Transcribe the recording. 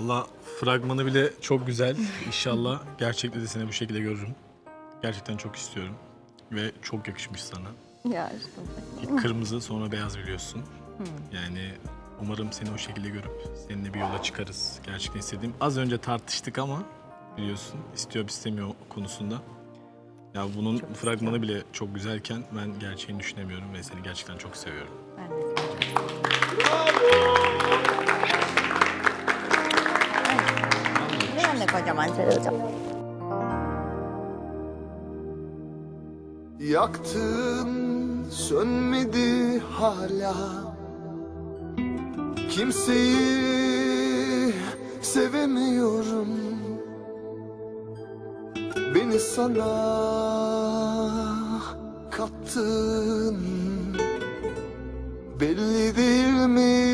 Valla fragmanı bile çok güzel. İnşallah gerçekte de seni bu şekilde görürüm. Gerçekten çok istiyorum. Ve çok yakışmış sana. Ya aşkım. İlk kırmızı sonra beyaz biliyorsun. Yani umarım seni o şekilde görüp seninle bir yola çıkarız. Gerçekten istediğim. Az önce tartıştık ama biliyorsun istiyor istemiyor konusunda. Ya bunun fragmanı bile çok güzelken ben gerçeğini düşünemiyorum ve seni gerçekten çok seviyorum. Ben de seni kocaman sarılacağım. Yaktın sönmedi hala. Kimseyi sevemiyorum. Beni sana kattın. Belli değil mi